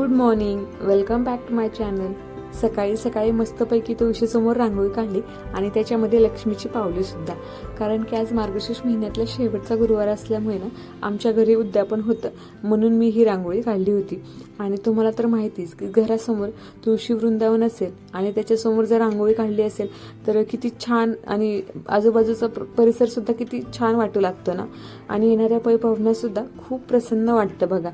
Good morning. Welcome back to my channel. सकाळी सकाळी मस्तपैकी तुळशीसमोर रांगोळी काढली आणि त्याच्यामध्ये लक्ष्मीची पावली सुद्धा. कारण की आज मार्गशीर्ष महिन्यातला शेवटचा गुरुवार असल्यामुळे ना आमच्या घरी उद्यापन होतं. म्हणून मी ही रांगोळी काढली होती. आणि तुम्हाला तर माहितीच की घरासमोर तुळशी वृंदावन असेल आणि त्याच्यासमोर जर रांगोळी काढली असेल तर किती छान आणि आजूबाजूचा परिसरसुद्धा परिसर सुद्धा किती छान वाटू लागतं ना. आणि येणाऱ्या पै पाहुण्यासुद्धा खूप प्रसन्न वाटतं बघा.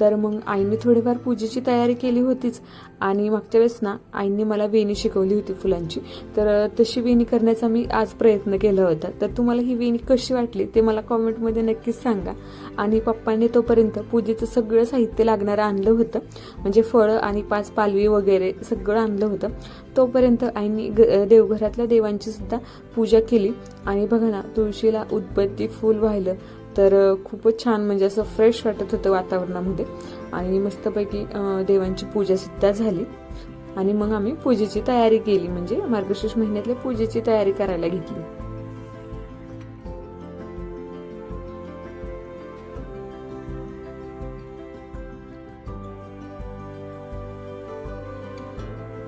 तर मग आईने थोडीफार पूजेची तयारी केली होतीच. आणि मागच्या वेळेस ना आईने मला वेणी शिकवली होती फुलांची. तर तशी वेणी करण्याचा मी आज प्रयत्न केला होता. तर तुम्हाला ही वेणी कशी वाटली ते मला कॉमेंटमध्ये नक्कीच सांगा. आणि पप्पांनी तोपर्यंत पूजेचं सगळं साहित्य लागणारं आणलं होतं. म्हणजे फळं आणि पाच पालवी वगैरे सगळं आणलं होतं. तोपर्यंत आईने ग देवघरातल्या देवांची सुद्धा पूजा केली. आणि बघा ना तुळशीला उदबत्ती फूल वाहिलं. तर खूपच छान म्हणजे असं फ्रेश वाटत होतं वातावरणामध्ये. आणि मस्तपैकी देवांची पूजा सुद्धा झाली. आणि मग आम्ही पूजेची तयारी केली. म्हणजे मार्गशीर्ष महिन्यातल्या पूजेची तयारी करायला घेतली.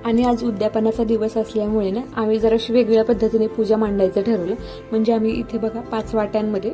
आणि आज उद्यापनाचा दिवस असल्यामुळे ना आम्ही जराशी वेगळ्या पद्धतीने पूजा मांडायचं ठरवलं. म्हणजे आम्ही इथे बघा पाच वाट्यांमध्ये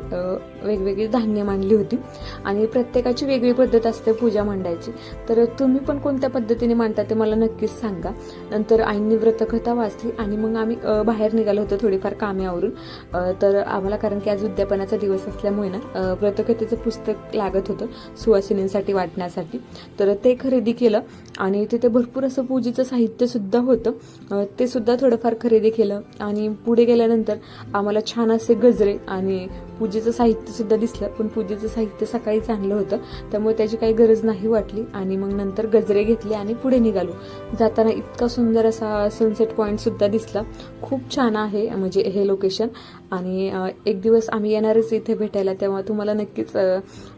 वेगवेगळी धान्य मांडली होती. आणि प्रत्येकाची वेगळी पद्धत असते पूजा मांडायची. तर तुम्ही पण कोणत्या पद्धतीने मांडता ते मला नक्कीच सांगा. नंतर आईंनी व्रतकथा वाचली आणि मग आम्ही बाहेर निघालो होतो थोडीफार कामे आवरून तर आम्हाला कारण की आज उद्यापनाचा दिवस असल्यामुळे ना व्रतकथेचं पुस्तक लागत होतं सुवासिनींसाठी वाटण्यासाठी. तर ते खरेदी केलं. आणि तिथे भरपूर असं पूजेचं साहित्यसुद्धा होतं. ते सुद्धा थोडंफार खरेदी केलं आणि पुढे गेल्यानंतर आम्हाला छान असे गजरे आणि पूजेचं साहित्यसुद्धा दिसलं. पण पूजेचं साहित्य सकाळीच आणलं होतं. त्यामुळे त्याची काही गरज नाही वाटली आणि मग नंतर गजरे घेतले आणि पुढे निघालो. जाताना इतका सुंदर असा सनसेट पॉईंटसुद्धा दिसला. खूप छान आहे म्हणजे हे लोकेशन आणि एक दिवस आम्ही येणारच इथे भेटायला तेव्हा तुम्हाला नक्कीच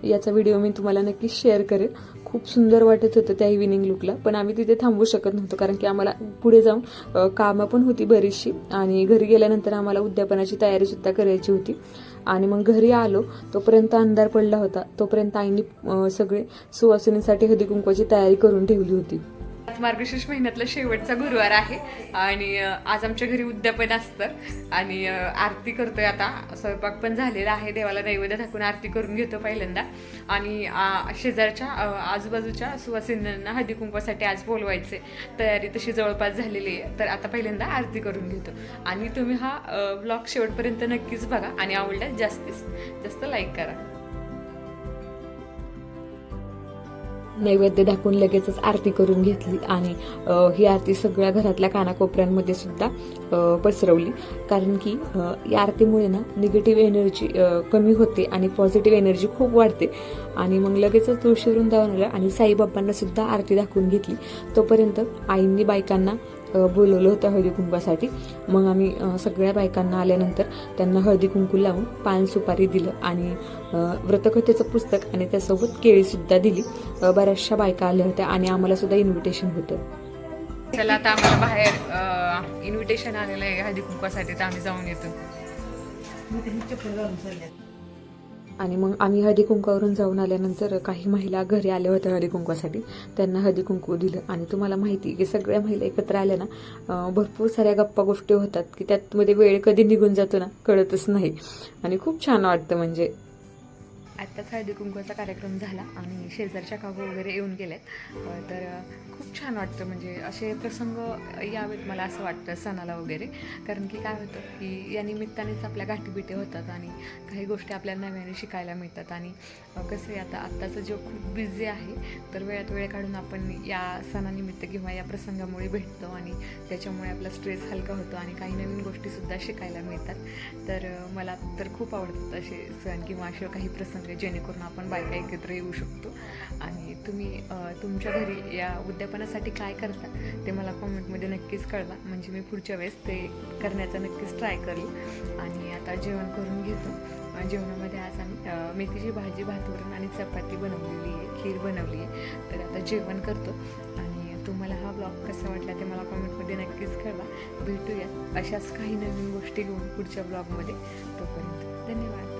याचा व्हिडिओ मी तुम्हाला नक्कीच शेअर करेन खूप सुंदर वाटत होतं त्या इव्हिनिंग लुकला पण आम्ही तिथे थांबू शकत नव्हतो कारण की आम्हाला पुढे जाऊन कामं पण होती बरीचशी. आणि घरी गेल्यानंतर आम्हाला उद्यापनाची तयारी सुद्धा करायची होती. आणि मग घरी आलो तोपर्यंत अंधार पडला होता. तोपर्यंत आईनी सगळे सुवासिनीसाठी हळदी कुंकवाची तयारी करून ठेवली होती. आज मार्गशीर्ष महिन्यातला शेवटचा गुरुवार आहे. आणि आज आमच्या घरी उद्यापन असतं. आणि आरती करतोय आता. स्वयंपाक पण झालेला आहे. देवाला नैवेद्य दाखवून आरती करून घेतो पहिल्यांदा. आणि शेजारच्या आजूबाजूच्या सुवासिनींना हळदी कुंकवासाठी आज बोलवायचे तयारी तशी जवळपास झालेली आहे. तर आता पहिल्यांदा आरती करून घेतो. आणि तुम्ही हा ब्लॉग शेवटपर्यंत नक्कीच बघा. आणि आवडल्यास जास्तीत जास्त लाईक करा. नैवेद्य दाखवून लगेचच आरती करून घेतली आणि ही आरती सगळ्या घरातल्या कानाकोपऱ्यांमध्ये सुद्धा पसरवली. कारण की या आरतीमुळे ना निगेटिव्ह एनर्जी कमी होते आणि पॉझिटिव्ह एनर्जी खूप वाढते. आणि मग लगेचच तुळशी वृंदावनाला आणि साईबाबांना सुद्धा आरती दाखवून घेतली. तोपर्यंत आईंनी बायकांना बोलवलं होतं हळदी कुंकवासाठी. मग आम्ही सगळ्या बायकांना आल्यानंतर त्यांना हळदी कुंकू लावून पान सुपारी दिलं आणि व्रतकथेचं पुस्तक आणि त्यासोबत केळीसुद्धा दिली. बऱ्याचशा बायका आल्या होत्या आणि आम्हाला सुद्धा इन्व्हिटेशन होतं. चला आता आम्हाला बाहेर इन्व्हिटेशन आलेलं आहे हळदी कुंकवासाठी तर आम्ही जाऊन येतो. आणि मग आम्ही हळदीकुंकावरून जाऊन आल्यानंतर काही महिला घरी आल्या होत्या हळदी कुंकवासाठी त्यांना हळदी कुंकू दिलं. आणि तुम्हाला माहिती आहे की सगळ्या महिला एकत्र आल्या ना भरपूर साऱ्या गप्पा गोष्टी होतात की त्यात मध्ये वेळ कधी निघून जातो ना कळतच नाही. आणि खूप छान वाटतं म्हणजे आत्ताच हळदी कुंकवाचा कार्यक्रम झाला आणि शेजारच्या काकू वगैरे येऊन गेलेत. तर खूप छान वाटतं. म्हणजे असे प्रसंग यावेत मला असं वाटतं सणाला वगैरे. कारण की काय होतं की या निमित्तानेच आपल्या गाठीबिटे होतात आणि काही गोष्टी आपल्याला नव्याने शिकायला मिळतात. आणि कसं आहे आता आत्ताचं जग खूप बिझी आहे तर वेळात वेळ काढून आपण या सणानिमित्त किंवा या प्रसंगामुळे भेटतो आणि त्याच्यामुळे आपला स्ट्रेस हलका होतो आणि काही नवीन गोष्टीसुद्धा शिकायला मिळतात. तर मला तर खूप आवडतात असे सण किंवा असे काही प्रसंग जेणेकरून आपण बायका एकत्र येऊ शकतो. आणि तुम्ही तुमच्या घरी या उद्यापनासाठी काय करता ते मला कॉमेंटमध्ये नक्कीच कळवा. म्हणजे मी पुढच्या वेळेस ते करण्याचा नक्कीच ट्राय करेल. आणि आता जेवण करून घेतो. जेवणामध्ये आज आम्ही मेथीची भाजी भातवरण आणि चपाती बनवलेली आहे. खीर बनवली आहे. तर आता जेवण करतो. आणि तुम्हाला हा ब्लॉग कसा वाटला ते मला कॉमेंटमध्ये नक्कीच कळवा. भेटूया अशाच काही नवीन गोष्टी घेऊन पुढच्या ब्लॉगमध्ये. तोपर्यंत धन्यवाद.